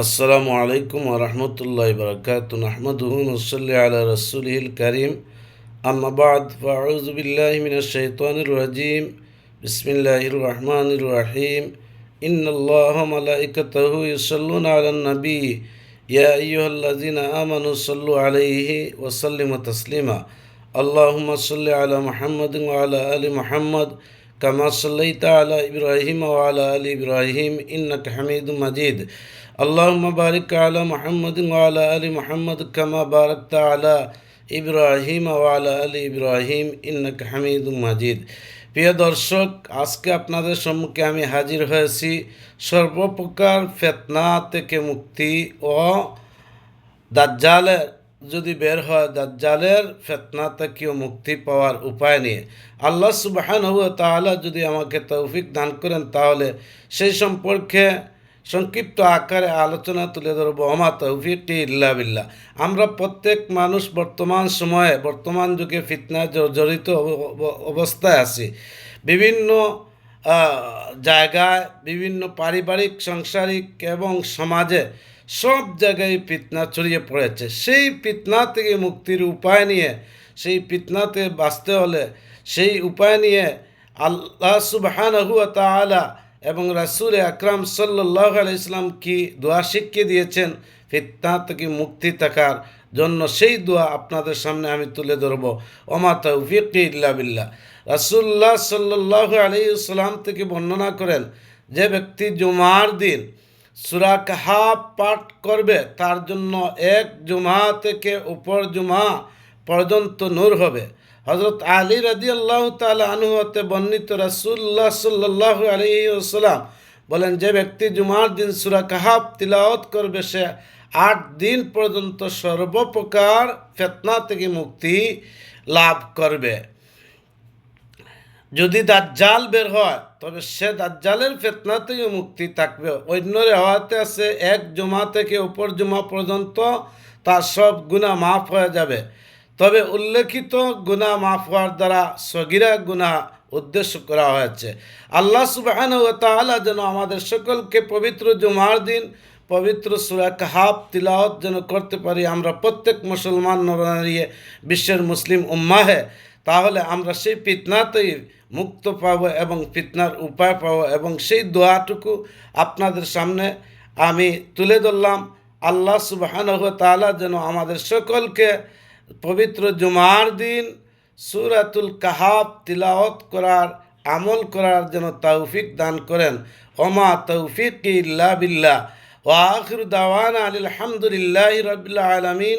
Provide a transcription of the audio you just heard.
আসসালামু আলাইকুম ওরহমতুল্লাহ বরকাত নাহমদুহু নসল্লি আলা রসুলহিল করিম। আম্মা বাদ। ফাউযু বিল্লাহি মিনাশ শাইতানির রাজিম। বিসমিল্লাহির রহমানির রহিম। ইন্নাল্লাহ মালাইকাতাহু ইউসাল্লুনা আলান নবী। ইয়া আইয়ুহাল্লাযিনা আমানু সাল্লু আলাইহি ওয়া সাল্লিমু তাসলিমা। আল্লাহুম্মা সাল্লি كما صليت على إبراهيم وعلى آل إبراهيم إنك حميد مجيد اللهم بارك على محمد وعلى آل محمد كما باركت على ইব্রাহিম ওয়ালা আলী ইব্রাহিম ইন্নাক হামিদ মাজিদ প্রিয় দর্শক আজকে আপনাদের সম্মুখে আমি হাজির হয়েছি সর্বপ্রকার ফেতনা থেকে মুক্তি ও দাজ্জালের যদি বের হয় দাজ্জালের ফেতনা থেকেও মুক্তি পাওয়ার উপায় নিয়ে। আল্লাহ সুবাহান তাহলে যদি আমাকে তৌফিক দান করেন, তাহলে সেই সম্পর্কে সংক্ষিপ্ত আকারে আলোচনা তুলে ধরব। অমা তৌফিক ইল্লা বিল্লাহ। আমরা প্রত্যেক মানুষ বর্তমান সময়ে, বর্তমান যুগে ফিতনায় জড়িত অবস্থায় আছি। বিভিন্ন জায়গায়, বিভিন্ন পারিবারিক, সাংসারিক এবং সমাজে সব জায়গায় ফিতনা ছড়িয়ে পড়েছে। সেই ফিতনা থেকে মুক্তির উপায় নিয়ে, সেই ফিতনাতে বাঁচতে হলে সেই উপায় নিয়ে আল্লাহ সুবহান তালা এবং রাসুল আকরাম সাল্লাহ আলাইসলাম কি দোয়া শিখিয়ে দিয়েছেন? ফিতনা থেকে মুক্তি থাকার জন্য সেই দোয়া আপনাদের সামনে আমি তুলে ধরবো। ওমা তৌফিক ইল্লা বিল্লাহ। রাসুল্লাহ সাল্লাহ আলি ইসলাম থেকে বর্ণনা করেন, যে ব্যক্তি জুমার দিন সুরা কাহা পাঠ করবে, তার জন্য এক জুমা থেকে উপর জুমা পর্যন্ত নূর হবে। হজরত আলী রাজি আল্লাহ তালা আনুহতে বর্ণিত রাসুল্লাহ সাল্লাহ আলী ওসালাম বলেন, যে ব্যক্তি জুমার দিন সুরা কাহাব তিলাওয়াত করবে, সে আট দিন পর্যন্ত সর্বপ্রকার ফেতনা থেকে মুক্তি লাভ করবে। যদি দাজ্জাল বের হয়, তবে সে দাজ্জালের ফেতনা থেকে মুক্তি থাকবে। অন্য রেওয়াতে আছে এক জমা থেকে উপর জমা পর্যন্ত তার সব গুণা মাফ হয়ে যাবে। তবে উল্লেখিত গুণা মাফ হওয়ার দ্বারা সগিরা গুণা উদ্দেশ্য করা হয়েছে। আল্লাহ সুবাহান ও যেন আমাদের সকলকে পবিত্র জুমার দিন, পবিত্র সুরা কাহাব তিলাওয়াত যেন করতে পারি। আমরা প্রত্যেক মুসলমান নরিয়ে বিশ্বের মুসলিম উম্মাহে তাহলে আমরা সেই ফিতনাতেই মুক্ত পাব এবং ফিতনার উপায় পাব এবং সেই দোয়াটুকু আপনাদের সামনে আমি তুলে ধরলাম। আল্লাহ সুবাহান তালা যেন আমাদের সকলকে পবিত্র জুমার দিন সুরাতুল কাহাব তিলাওত করার, আমল করার যেন তৌফিক দান করেন। ওমা তৌফিক ইল্লা বিল্লাহ। ও আখির দাওয়ান আলহামদুলিল্লাহ রবিল্লা আলমিন।